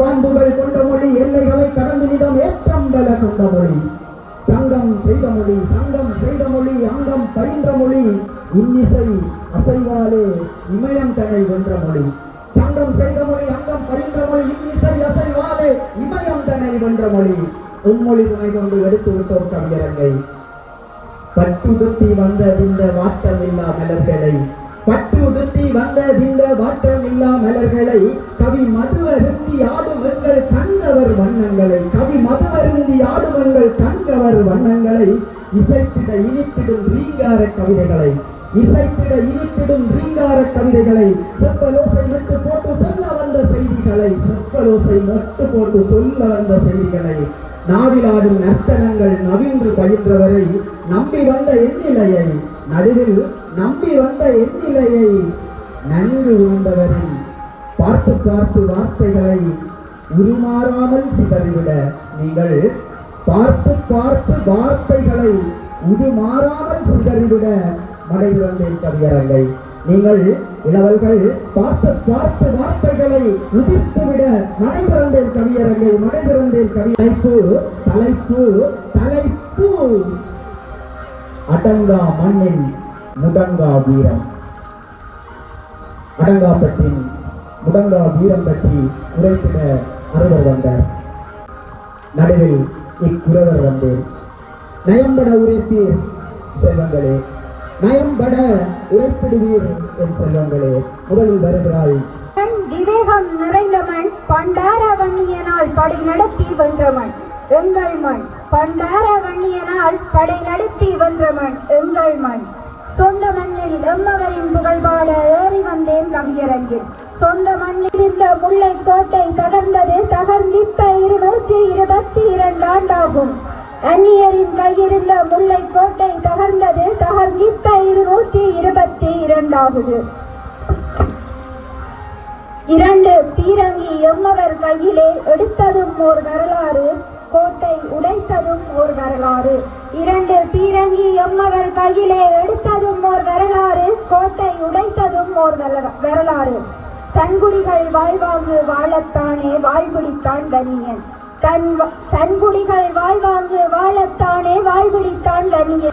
பாம்புகள் கொண்ட மொழி எல்லைகளை கடந்து நிதம் ஏற்றம் வெல கொண்ட மொழி. சங்கம் செய்த மொழி சங்கம் செய்த மொழி அங்கம் பயின்ற மொழி. இன்னிசை அசைவாலே இமயம் தனை வென்ற மொழி. சங்கம் செய்த மொழி அங்கம் பயின்ற மொழி இன்னிசை அசைவாலே இமயம் தனை வென்ற மொழி. உம்மொழி துணை கொண்டு எடுத்து விட்டோர் கவியரங்கை. பட்டுடுத்தி வந்ததிந்த வாட்டமில்லா மலர்களை. பட்டு பட்டுடுத்தி வந்ததிந்த வாட்டமில்லா மலர்களை கவி மதுவருந்தி ஆடும் எங்கள் கண்கவர் வண்ணங்களை. கவி மதுவருந்தி ஆடும் எங்கள் கண்கவர் வண்ணங்களை. இசைத்திட இனிப்பிடும் ரீங்கார கவிதைகளை. இசைத்திட இனிப்பிடும் ரீங்கார கவிதைகளை. செப்பலோசை மட்டு போட்டு சொல்ல வந்த செய்திகளை. செப்பலோசை மட்டு போட்டு சொல்ல வந்த செய்திகளை. நாவிலாடும் நர்த்தனங்கள் நவின்று பயின்றவரை நம்பி வந்த எண்ணிலையை. நடுவில் நம்பி வந்த எண்ணிலையை நன்கு உணர்ந்தவரின் பார்த்து பார்த்து வார்த்தைகளை உருமாறாமல் சிதறிவிட நீங்கள் பார்த்து பார்த்து வார்த்தைகளை உருமாறாமல் சிதறிவிட மடைபிறந்தேன் கவியரங்கை. நீங்கள் இளவல்கள் பார்த்து பார்த்து வார்த்தைகளை உதிர்த்துவிட மடைபிறந்தேன் கவியரங்கை மடைபிறந்தேன் கவி. தலைப்பு தலைப்பு தலைப்பு. அடங்கா மண்ணின் முடங்கா வீரம். அடங்கா பற்றி முடங்கா வீரம் பற்றி உரைத்திட அறுவர் வந்தார். நடுவில் இக்குறவர் வந்து நயம்பட உரைப்பீர் செல்வங்களே நயம்பட உரைப்பிடுவீர் என் செல்வங்களே முதலில் வருகிறாள் மண் விவேகம் நிறைந்தவன் பண்டாரவண்ணியனால் படை நடத்தி வென்றவன் எங்கள் மண் பண்டாரவண்ணியனால் படை நடத்தி வென்றவன் எங்கள் மண் சொந்த மண்ணில் எம்மவரின் புகழ்பாட ஏறி வந்தேன் கவியரங்கில். சொந்த மண்ணில் இந்த முல்லை கோட்டை தகர்ந்தது தகர்ந்திப்ப இருநூற்றி இருபத்தி இரண்டு ஆண்டாகும். அந்நியரின் கையிருந்த முல்லை கோட்டை தகர்ந்தது தகர்ந்திப்ப இருநூற்றி இருபத்தி இரண்டாகுது இரண்டு பீரங்கி எம்மவர் கையிலே எடுத்ததும் ஓர் வரலாறு கோட்டை உடைத்ததும் ஓர் வரலாறு இரண்டு பீரங்கி எம்மவர் கையிலே எடுத்ததும் ஓர் வரலாறு கோட்டை உடைத்ததும் ஓர் வரலா- வரலாறு. தன்குடிகள் வாழ்வாங்கு வாழத்தானே வாழ்பிடித்தான் கனியன். தன் தன்குடிகள் வாழ்வாங்கு வாழத்தானே வாழ்பிடித்தான் கனியன்.